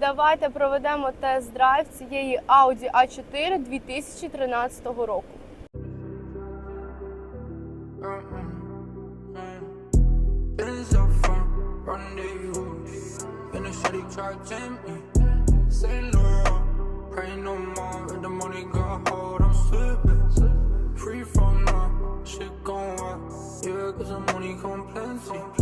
Давайте проведемо тест-драйв цієї Audi A4 2013 року. Free from now, shit gon' work. Yeah, cause the money come plenty.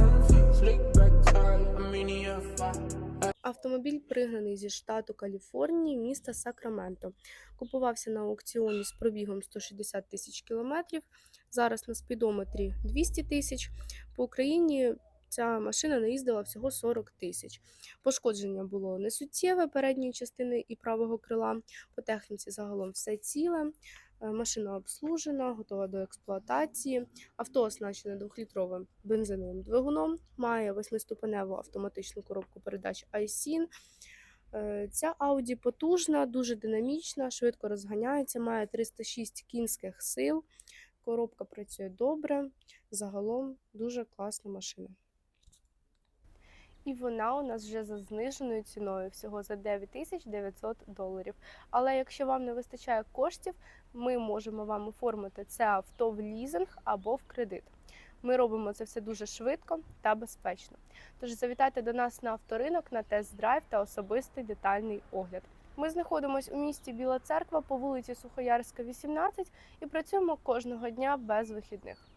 Автомобіль пригнаний зі штату Каліфорнії, міста Сакраменто. Купувався на аукціоні з пробігом 160 тисяч кілометрів. Зараз на спідометрі 200 тисяч. По Україні ця машина наїздила всього 40 тисяч. Пошкодження було несуттєве передньої частини і правого крила. По техніці загалом все ціле. Е, Машина обслужена, готова до експлуатації. Авто оснащене 2-літровим бензиновим двигуном, має восьмиступеневу автоматичну коробку передач iSIN. Е, Ця Audi потужна, дуже динамічна, швидко розганяється, має 306 кінських сил. Коробка працює добре. Загалом дуже класна машина. І вона у нас вже за зниженою ціною всього за 9900 доларів. Але якщо вам не вистачає коштів, ми можемо вам оформити це авто в лізинг або в кредит. Ми робимо це все дуже швидко та безпечно. Тож завітайте до нас на авторинок на тест-драйв та особистий детальний огляд. Ми знаходимося у місті Біла Церква по вулиці Сухоярська, 18 і працюємо кожного дня без вихідних.